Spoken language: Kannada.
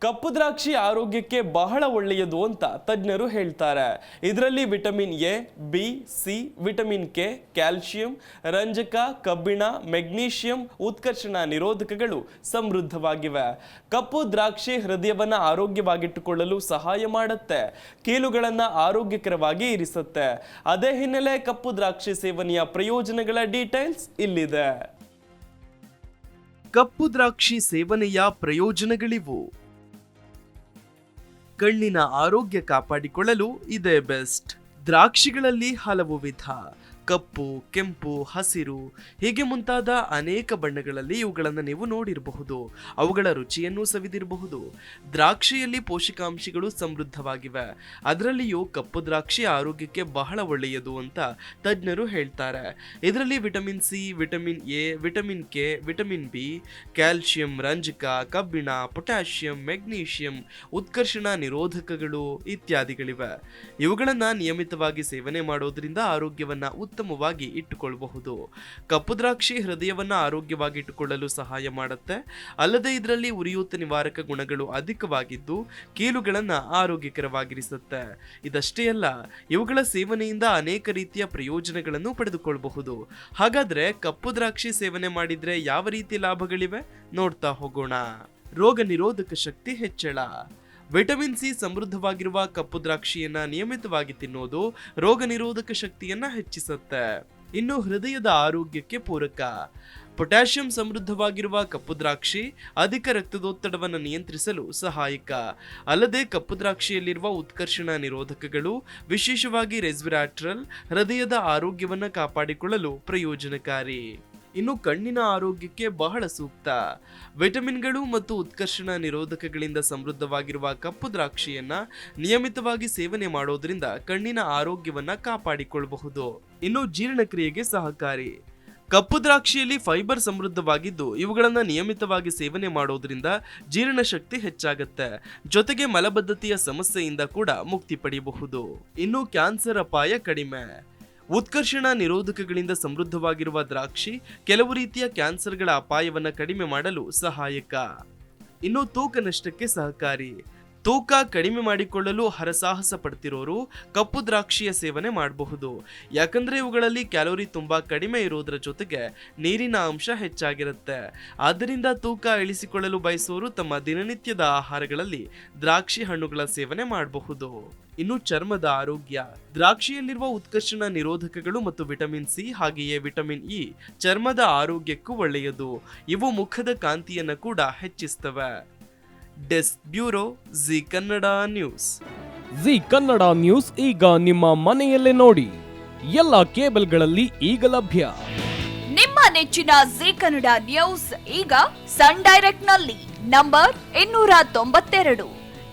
ಕಪ್ಪು ದ್ರಾಕ್ಷಿ ಆರೋಗ್ಯಕ್ಕೆ ಬಹಳ ಒಳ್ಳೆಯದು ಅಂತ ತಜ್ಞರು ಹೇಳ್ತಾರೆ. ಇದರಲ್ಲಿ vitamin A, B, C, vitamin K, calcium, ರಂಜಕ, ಕಬ್ಬಿಣ, ಮೆಗ್ನೀಷಿಯಂ, ಉತ್ಕರ್ಷಣ ನಿರೋಧಕಗಳು ಸಮೃದ್ಧವಾಗಿವೆ. ಕಪ್ಪು ದ್ರಾಕ್ಷಿ ಹೃದಯವನ್ನ ಆರೋಗ್ಯವಾಗಿಟ್ಟುಕೊಳ್ಳಲು ಸಹಾಯ ಮಾಡುತ್ತೆ, ಕೀಲುಗಳನ್ನು ಆರೋಗ್ಯಕರವಾಗಿ ಇರಿಸುತ್ತೆ. ಅದೇ ಹಿನ್ನೆಲೆ ಕಪ್ಪು ದ್ರಾಕ್ಷಿ ಸೇವನೆಯ ಪ್ರಯೋಜನಗಳ ಡೀಟೇಲ್ಸ್ ಇಲ್ಲಿದೆ. ಕಪ್ಪು ದ್ರಾಕ್ಷಿ ಸೇವನೆಯ ಪ್ರಯೋಜನಗಳಿವು. ಕಣ್ಣಿನ ಆರೋಗ್ಯ ಕಾಪಾಡಿಕೊಳ್ಳಲು ಇದೇ ಬೆಸ್ಟ್. ದ್ರಾಕ್ಷಿಗಳಲ್ಲಿ ಹಲವು ವಿಧ. ಕಪ್ಪು, ಕೆಂಪು, ಹಸಿರು, ಹೀಗೆ ಮುಂತಾದ ಅನೇಕ ಬಣ್ಣಗಳಲ್ಲಿ ಇವುಗಳನ್ನು ನೀವು ನೋಡಿರಬಹುದು. ಅವುಗಳ ರುಚಿಯನ್ನು ಸವಿದಿರಬಹುದು. ದ್ರಾಕ್ಷಿಯಲ್ಲಿ ಪೋಷಕಾಂಶಗಳು ಸಮೃದ್ಧವಾಗಿವೆ. ಅದರಲ್ಲಿಯೂ ಕಪ್ಪು ದ್ರಾಕ್ಷಿ ಆರೋಗ್ಯಕ್ಕೆ ಬಹಳ ಒಳ್ಳೆಯದು ಅಂತ ತಜ್ಞರು ಹೇಳ್ತಾರೆ. ಇದರಲ್ಲಿ vitamin C, vitamin A, vitamin K, vitamin B calcium ರಂಜಕ, ಕಬ್ಬಿಣ, ಪೊಟ್ಯಾಷಿಯಂ, ಮೆಗ್ನೀಷಿಯಂ, ಉತ್ಕರ್ಷಣ ನಿರೋಧಕಗಳು ಇತ್ಯಾದಿಗಳಿವೆ. ಇವುಗಳನ್ನು ನಿಯಮಿತವಾಗಿ ಸೇವನೆ ಮಾಡೋದ್ರಿಂದ ಆರೋಗ್ಯವನ್ನ ಉತ್ತಮವಾಗಿ ಇಟ್ಟುಕೊಳ್ಳಬಹುದು ಕಪ್ಪು ದ್ರಾಕ್ಷಿ ಹೃದಯವನ್ನ ಆರೋಗ್ಯವಾಗಿ ಇಟ್ಟುಕೊಳ್ಳಲು ಸಹಾಯ ಮಾಡುತ್ತೆ. ಅಲ್ಲದೆ ಇದರಲ್ಲಿ ಉರಿಯೂತ ನಿವಾರಕ ಗುಣಗಳು ಅಧಿಕವಾಗಿದ್ದು ಕೀಲುಗಳನ್ನ ಆರೋಗ್ಯಕರವಾಗಿರಿಸುತ್ತೆ. ಇದಷ್ಟೇ ಅಲ್ಲ, ಇವುಗಳ ಸೇವನೆಯಿಂದ ಅನೇಕ ರೀತಿಯ ಪ್ರಯೋಜನಗಳನ್ನು ಪಡೆದುಕೊಳ್ಳಬಹುದು ಹಾಗಾದ್ರೆ ಕಪ್ಪು ದ್ರಾಕ್ಷಿ ಸೇವನೆ ಮಾಡಿದ್ರೆ ಯಾವ ರೀತಿ ಲಾಭಗಳಿವೆ? ನೋಡ್ತಾ ಹೋಗೋಣ. ರೋಗ ನಿರೋಧಕ ಶಕ್ತಿ ಹೆಚ್ಚಳ. ವಿಟಮಿನ್ ಸಿ ಸಮೃದ್ಧವಾಗಿರುವ ಕಪ್ಪು ದ್ರಾಕ್ಷಿಯನ್ನ ನಿಯಮಿತವಾಗಿ ತಿನ್ನೋದು ರೋಗ ನಿರೋಧಕ ಶಕ್ತಿಯನ್ನ ಹೆಚ್ಚಿಸುತ್ತೆ. ಇನ್ನು ಹೃದಯದ ಆರೋಗ್ಯಕ್ಕೆ ಪೂರಕ. ಪೊಟ್ಯಾಷಿಯಂ ಸಮೃದ್ಧವಾಗಿರುವ ಕಪ್ಪು ದ್ರಾಕ್ಷಿ ಅಧಿಕ ರಕ್ತದೊತ್ತಡವನ್ನು ನಿಯಂತ್ರಿಸಲು ಸಹಾಯಕ. ಅಲ್ಲದೆ ಕಪ್ಪು ದ್ರಾಕ್ಷಿಯಲ್ಲಿರುವ ಉತ್ಕರ್ಷಣ ನಿರೋಧಕಗಳು ವಿಶೇಷವಾಗಿ ರೆಸ್ವಿರಾಟ್ರಲ್ ಹೃದಯದ ಆರೋಗ್ಯವನ್ನು ಕಾಪಾಡಿಕೊಳ್ಳಲು ಪ್ರಯೋಜನಕಾರಿ. ಇನ್ನು ಕಣ್ಣಿನ ಆರೋಗ್ಯಕ್ಕೆ ಬಹಳ ಸೂಕ್ತ. ವಿಟಮಿನ್ಗಳು ಮತ್ತು ಉತ್ಕರ್ಷಣ ನಿರೋಧಕಗಳಿಂದ ಸಮೃದ್ಧವಾಗಿರುವ ಕಪ್ಪು ದ್ರಾಕ್ಷಿಯನ್ನ ನಿಯಮಿತವಾಗಿ ಸೇವನೆ ಮಾಡೋದ್ರಿಂದ ಕಣ್ಣಿನ ಆರೋಗ್ಯವನ್ನ ಕಾಪಾಡಿಕೊಳ್ಳಬಹುದು ಇನ್ನು ಜೀರ್ಣಕ್ರಿಯೆಗೆ ಸಹಕಾರಿ. ಕಪ್ಪು ದ್ರಾಕ್ಷಿಯಲ್ಲಿ ಫೈಬರ್ ಸಮೃದ್ಧವಾಗಿದ್ದು, ಇವುಗಳನ್ನು ನಿಯಮಿತವಾಗಿ ಸೇವನೆ ಮಾಡೋದ್ರಿಂದ ಜೀರ್ಣಶಕ್ತಿ ಹೆಚ್ಚಾಗುತ್ತೆ. ಜೊತೆಗೆ ಮಲಬದ್ಧತೆಯ ಸಮಸ್ಯೆಯಿಂದ ಕೂಡ ಮುಕ್ತಿ ಪಡೆಯಬಹುದು ಇನ್ನು ಕ್ಯಾನ್ಸರ್ ಅಪಾಯ ಕಡಿಮೆ. ಉತ್ಕರ್ಷಣ ನಿರೋಧಕಗಳಿಂದ ಸಮೃದ್ಧವಾಗಿರುವ ದ್ರಾಕ್ಷಿ ಕೆಲವು ರೀತಿಯ ಕ್ಯಾನ್ಸರ್ಗಳ ಅಪಾಯವನ್ನು ಕಡಿಮೆ ಮಾಡಲು ಸಹಾಯಕ. ಇನ್ನು ತೂಕ ನಷ್ಟಕ್ಕೆ ಸಹಕಾರಿ. ತೂಕ ಕಡಿಮೆ ಮಾಡಿಕೊಳ್ಳಲು ಹರಸಾಹಸ ಪಡ್ತಿರೋರು ಕಪ್ಪು ದ್ರಾಕ್ಷಿಯ ಸೇವನೆ ಮಾಡಬಹುದು. ಯಾಕಂದ್ರೆ ಇವುಗಳಲ್ಲಿ ಕ್ಯಾಲೋರಿ ತುಂಬಾ ಕಡಿಮೆ ಇರೋದ್ರ ಜೊತೆಗೆ ನೀರಿನ ಅಂಶ ಹೆಚ್ಚಾಗಿರುತ್ತೆ. ಆದ್ದರಿಂದ ತೂಕ ಇಳಿಸಿಕೊಳ್ಳಲು ಬಯಸುವವರು ತಮ್ಮ ದಿನನಿತ್ಯದ ಆಹಾರಗಳಲ್ಲಿ ದ್ರಾಕ್ಷಿ ಹಣ್ಣುಗಳ ಸೇವನೆ ಮಾಡಬಹುದು. ಇನ್ನು ಚರ್ಮದ ಆರೋಗ್ಯ. ದ್ರಾಕ್ಷಿಯಲ್ಲಿರುವ ಉತ್ಕರ್ಷಣ ನಿರೋಧಕಗಳು ಮತ್ತು ವಿಟಮಿನ್ ಸಿ ಹಾಗೆಯೇ ವಿಟಮಿನ್ ಇ ಚರ್ಮದ ಆರೋಗ್ಯಕ್ಕೂ ಒಳ್ಳೆಯದು. ಇವು ಮುಖದ ಕಾಂತಿಯನ್ನು ಕೂಡ ಹೆಚ್ಚಿಸ್ತವೆ. Desk bureau Zee Kannada news. Zee Kannada news ಈಗ ನಿಮ್ಮ ಮನೆಯಲ್ಲೇ ನೋಡಿ. ಎಲ್ಲ ಕೇಬಲ್ಗಳಲ್ಲಿ ಈಗ ಲಭ್ಯ. ನಿಮ್ಮ ನೆಚ್ಚಿನ ಜಿ ಕನ್ನಡ ನ್ಯೂಸ್ ಈಗ ಸನ್ ಡೈರೆಕ್ಟ್ನಲ್ಲಿ ನಂಬರ್ ಇನ್ನೂರ ತೊಂಬತ್ತೆರಡು.